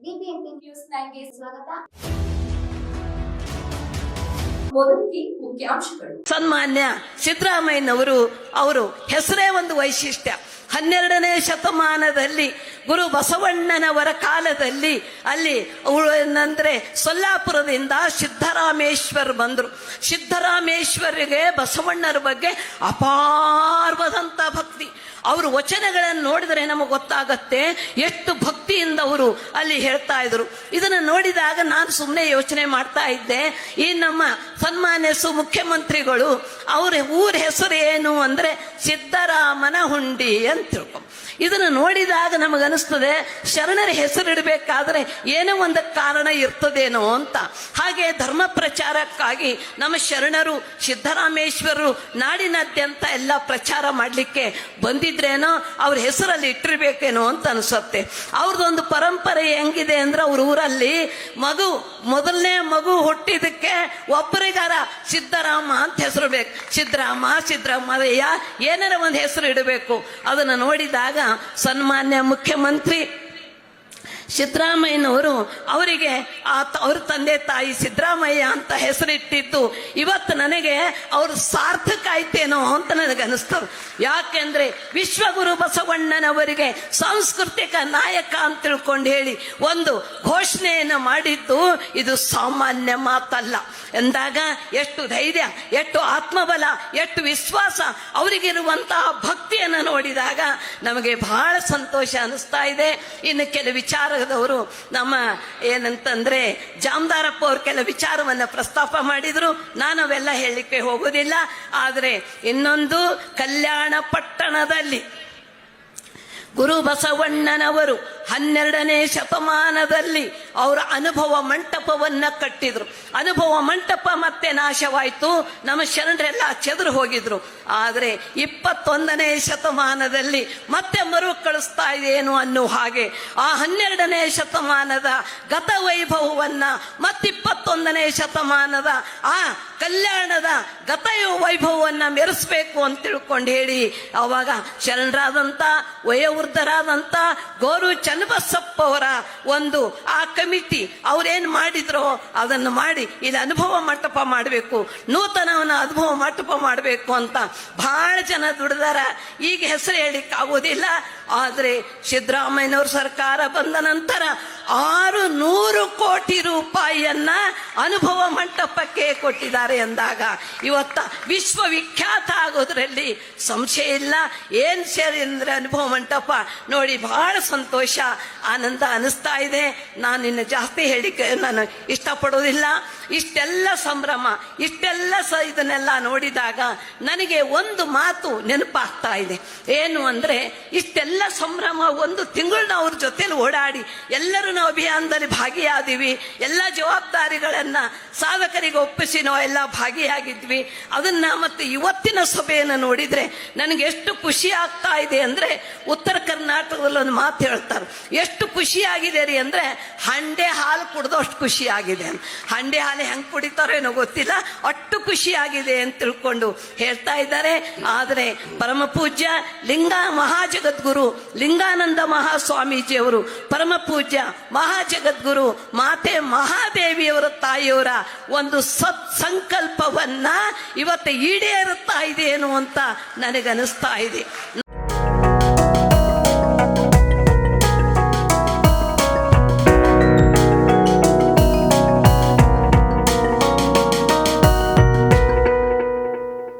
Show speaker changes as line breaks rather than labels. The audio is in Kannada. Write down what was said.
ಬಿಬಿಎಂಪಿ ನ್ಯೂಸ್ ನೈನ್ಗೆ ಸ್ವಾಗತ ಮೊದಲಿಗೆ ಮುಖ್ಯಾಂಶಗಳು
ಸನ್ಮಾನ್ಯ ಸಿದ್ದರಾಮಯ್ಯನವರು ಅವರು ಹೆಸರೇ ಒಂದು ವೈಶಿಷ್ಟ್ಯ. ಹನ್ನೆರಡನೇ ಶತಮಾನದಲ್ಲಿ ಗುರು ಬಸವಣ್ಣನವರ ಕಾಲದಲ್ಲಿ ಅಲ್ಲಿ ಏನಂದ್ರೆ ಸೊಲ್ಲಾಪುರದಿಂದ ಸಿದ್ದರಾಮೇಶ್ವರ್ ಬಂದರು. ಸಿದ್ದರಾಮೇಶ್ವರಿಗೆ ಬಸವಣ್ಣರ ಬಗ್ಗೆ ಅಪಾರವಾದಂಥ ಭಕ್ತಿ. ಅವರು ವಚನಗಳನ್ನು ನೋಡಿದರೆ ನಮಗೆ ಗೊತ್ತಾಗತ್ತೆ ಎಷ್ಟು ಭಕ್ತಿಯಿಂದ ಅವರು ಅಲ್ಲಿ ಹೇಳ್ತಾ ಇದ್ರು. ಇದನ್ನು ನೋಡಿದಾಗ ನಾನು ಸುಮ್ಮನೆ ಯೋಚನೆ ಮಾಡ್ತಾ ಇದ್ದೆ. ಈ ನಮ್ಮ ಸನ್ಮಾನ್ಯ ಸು ಮುಖ್ಯಮಂತ್ರಿಗಳು, ಅವ್ರ ಊರ ಹೆಸರು ಏನು ಅಂದ್ರೆ ಸಿದ್ದರಾಮನ ಹುಂಡಿ ಅಂತ ತಿಳ್ಕೊ ಇದನ್ನು ನೋಡಿದಾಗ ನಮಗನಿಸ್ತದೆ ಶರಣರ ಹೆಸರಿಡಬೇಕಾದ್ರೆ ಏನೋ ಒಂದು ಕಾರಣ ಇರ್ತದೇನೋ ಅಂತ. ಹಾಗೆ ಧರ್ಮ ಪ್ರಚಾರಕ್ಕಾಗಿ ನಮ್ಮ ಶರಣರು ಸಿದ್ದರಾಮೇಶ್ವರರು ನಾಡಿನಾದ್ಯಂತ ಎಲ್ಲ ಪ್ರಚಾರ ಮಾಡಲಿಕ್ಕೆ ಬಂದಿದ್ರೇನೋ ಅವ್ರ ಹೆಸರಲ್ಲಿ ಇಟ್ಟಿರ್ಬೇಕೇನೋ ಅಂತ ಅನಿಸುತ್ತೆ. ಅವ್ರದ್ದೊಂದು ಪರಂಪರೆ ಹೆಂಗಿದೆ ಅಂದ್ರೆ ಅವ್ರ ಊರಲ್ಲಿ ಮಗು, ಮೊದಲನೇ ಮಗು ಹುಟ್ಟಿದಕ್ಕೆ ಒಬ್ಬರಿಗಾರ ಸಿದ್ದರಾಮ ಅಂತ ಹೆಸರು ಬೇಕು. ಸಿದ್ದರಾಮ ಸಿದ್ದರಾಮಯ್ಯ ಏನಾರ ಒಂದು ಹೆಸರು ಇಡಬೇಕು. ಅದನ್ನು ನೋಡಿದಾಗ ಸನ್ಮಾನ್ಯ ಮುಖ್ಯಮಂತ್ರಿ ಸಿದ್ದರಾಮಯ್ಯನವರು ಅವರಿಗೆ ಆ ಅವ್ರ ತಂದೆ ತಾಯಿ ಸಿದ್ದರಾಮಯ್ಯ ಅಂತ ಹೆಸರಿಟ್ಟಿದ್ದು, ಇವತ್ತು ನನಗೆ ಅವರು ಸಾರ್ಥಕ ಆಯ್ತೇನೋ ಅಂತ ನನಗೆ ಅನಿಸ್ತದೆ ಯಾಕೆಂದ್ರೆ ವಿಶ್ವಗುರು ಬಸವಣ್ಣನವರಿಗೆ ಸಾಂಸ್ಕೃತಿಕ ನಾಯಕ ಅಂತ ತಿಳ್ಕೊಂಡು ಹೇಳಿ ಒಂದು ಘೋಷಣೆಯನ್ನು ಮಾಡಿದ್ದು ಇದು ಸಾಮಾನ್ಯ ಮಾತಲ್ಲ. ಎಂದಾಗ ಎಷ್ಟು ಧೈರ್ಯ, ಎಷ್ಟು ಆತ್ಮಬಲ, ಎಷ್ಟು ವಿಶ್ವಾಸ, ಅವರಿಗಿರುವಂತಹ ಭಕ್ತಿಯನ್ನು ನೋಡಿದಾಗ ನಮಗೆ ಬಹಳ ಸಂತೋಷ ಅನಿಸ್ತಾ ಇದೆ. ಇನ್ನು ಕೆಲ ವಿಚಾರದವರು ನಮ್ಮ ಏನಂತಂದ್ರೆ ಜಾಮದಾರಪ್ಪ ಅವ್ರ ಕೆಲ ವಿಚಾರವನ್ನ ಪ್ರಸ್ತಾಪ ಮಾಡಿದ್ರು. ನಾನು ಅವೆಲ್ಲ ಹೇಳಲಿಕ್ಕೆ ಹೋಗೋದಿಲ್ಲ ಆದರೆ ಇನ್ನೊಂದು ಕಲ್ಯಾಣ ಪಟ್ಟಣದಲ್ಲಿ ಗುರು ಬಸವಣ್ಣನವರು ಹನ್ನೆರಡನೇ ಶತಮಾನದಲ್ಲಿ ಅವರ ಅನುಭವ ಮಂಟಪವನ್ನ ಕಟ್ಟಿದ್ರು. ಅನುಭವ ಮಂಟಪ ಮತ್ತೆ ನಾಶವಾಯಿತು. ನಮ್ಮ ಶರಣರೆಲ್ಲ ಚದುರು ಹೋಗಿದ್ರು. ಆದರೆ ಇಪ್ಪತ್ತೊಂದನೇ ಶತಮಾನದಲ್ಲಿ ಮತ್ತೆ ಮರು ಕಳಿಸ್ತಾ ಇದೇನು ಅನ್ನೋ ಹಾಗೆ ಆ ಹನ್ನೆರಡನೇ ಶತಮಾನದ ಗತ ವೈಭವವನ್ನ ಮತ್ತಿಪ್ಪತ್ತೊಂದನೇ ಶತಮಾನದ ಆ ಕಲ್ಯಾಣದ ಗತ ವೈಭವವನ್ನ ಮೆರೆಸಬೇಕು ಅಂತ ತಿಳ್ಕೊಂಡು ಹೇಳಿ ಅವಾಗ ಶರಣರಾದಂಥ ವಯೋವೃದ್ಧರಾದಂಥ ಗೋರು ಚನ್ನಬಸಪ್ಪ ಅವರ ಒಂದು ಆ ಕಮಿಟಿ ಅವ್ರೇನು ಮಾಡಿದ್ರೋ ಅದನ್ನು ಮಾಡಿ ಇಲ್ಲಿ ಅನುಭವ ಮಂಟಪ ಮಾಡಬೇಕು, ನೂತನವನ್ನ ಅನುಭವ ಮಂಟಪ ಮಾಡಬೇಕು ಅಂತ ಬಹಳ ಜನ ದುಡಿದಾರ. ಈಗ ಹೆಸರು ಹೇಳಿಕ್ ಆಗೋದಿಲ್ಲ. ಆದ್ರೆ ಸಿದ್ದರಾಮಯ್ಯನವ್ರ ಸರ್ಕಾರ ಬಂದ ನಂತರ ಆರು ನೂರು ಕೋಟಿ ರೂಪಾಯಿಯನ್ನ ಅನುಭವ ಮಂಟಪಕ್ಕೆ ಕೊಟ್ಟಿದ್ದಾರೆ ಎಂದಾಗ ಇವತ್ತ ವಿಶ್ವವಿಖ್ಯಾತ ಆಗೋದ್ರಲ್ಲಿ ಸಂಶಯ ಇಲ್ಲ. ಏನ್ ಸೇರಿ ಅಂದ್ರೆ ಅನುಭವ ಮಂಟಪ? ನೋಡಿ, ಬಹಳ ಸಂತೋಷ, ಆನಂದ ಅನಿಸ್ತಾ ಇದೆ. ನಾನು ಇನ್ನು ಜಾಸ್ತಿ ಹೇಳಿಕೆ ನಾನು ಇಷ್ಟಪಡೋದಿಲ್ಲ. ಇಷ್ಟೆಲ್ಲ ಸಂಭ್ರಮ, ಇಷ್ಟೆಲ್ಲ ಸ ಇದನ್ನೆಲ್ಲ ನೋಡಿದಾಗ ನನಗೆ ಒಂದು ಮಾತು ನೆನಪಾಗ್ತಾ ಇದೆ. ಏನು ಅಂದ್ರೆ ಇಷ್ಟೆಲ್ಲ ಸಂಭ್ರಮ ಒಂದು ತಿಂಗಳು ನಾವು ಅವ್ರ ಜೊತೆಲಿ ಓಡಾಡಿ ಎಲ್ಲರೂ ನಾವು ಅಭಿಯಾನದಲ್ಲಿ ಭಾಗಿಯಾದಿವಿ. ಎಲ್ಲ ಜವಾಬ್ದಾರಿಗಳನ್ನ ಸಾಧಕರಿಗೆ ಒಪ್ಪಿಸಿ ನಾವು ಎಲ್ಲ ಭಾಗಿಯಾಗಿದ್ವಿ. ಅದನ್ನ ಮತ್ತೆ ಇವತ್ತಿನ ಸಭೆಯನ್ನು ನೋಡಿದ್ರೆ ನನಗೆ ಎಷ್ಟು ಖುಷಿ ಆಗ್ತಾ ಇದೆ ಅಂದ್ರೆ ಉತ್ತರ ಕರ್ನಾಟಕದಲ್ಲಿ ಒಂದು ಮಾತು ಹೇಳ್ತಾರೆ. ಎಷ್ಟು ಖುಷಿಯಾಗಿದೆ ರೀ ಅಂದ್ರೆ ಹಂಡೆ ಹಾಲು ಕುಡ್ದಷ್ಟು ಖುಷಿ ಆಗಿದೆ. ಹಂಡೆ ಹಾಲು ಹೆಂಗ್ ಕುಡಿತಾರೋ ಏನೋ ಗೊತ್ತಿಲ್ಲ. ಅಷ್ಟು ಖುಷಿಯಾಗಿದೆ ಅಂತ ತಿಳ್ಕೊಂಡು ಹೇಳ್ತಾ ಇದ್ದಾರೆ. ಆದರೆ ಪರಮ ಪೂಜ್ಯ ಲಿಂಗ ಮಹಾಜಗದ್ಗುರು ಲಿಂಗಾನಂದ ಮಹಾಸ್ವಾಮೀಜಿಯವರು, ಪರಮ ಪೂಜ್ಯ ಮಹಾಜಗದ್ಗುರು, ಮಾತೆ ಮಹಾದೇವಿಯವರ, ತಾಯಿಯವರ ಒಂದು ಸತ್ ಸಂಕಲ್ಪವನ್ನ ಇವತ್ತು ಈಡೇರುತ್ತಾ ಇದೆ ಅಂತ ನನಗನಿಸ್ತಾ ಇದೆ.